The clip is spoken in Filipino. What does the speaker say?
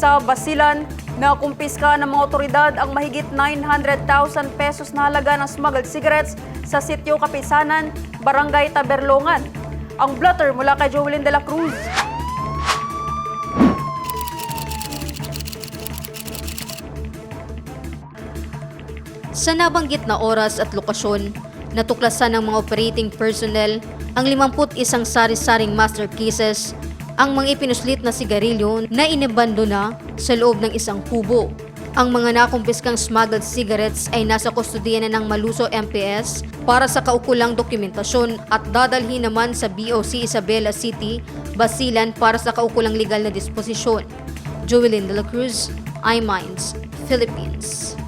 Sa Basilan, nakumpiska ng mga otoridad ang mahigit 900,000 pesos na halaga ng smuggled cigarettes sa sityo Kapisanan, Barangay Taberlongan. Ang blotter mula kay Jovelyn de la Cruz. Sa nabanggit na oras at lokasyon, natuklasan ng mga operating personnel ang 51 sari-saring master cases ang mga ipinuslit na sigarilyo na inabando na sa loob ng isang kubo. Ang mga nakumpiskang smuggled cigarettes ay nasa kustodiya na ng Maluso MPS para sa kaukulang dokumentasyon at dadalhin naman sa BOC Isabela City, Basilan para sa kaukulang legal na disposisyon. Joelyn de la Cruz, iMinds, Philippines.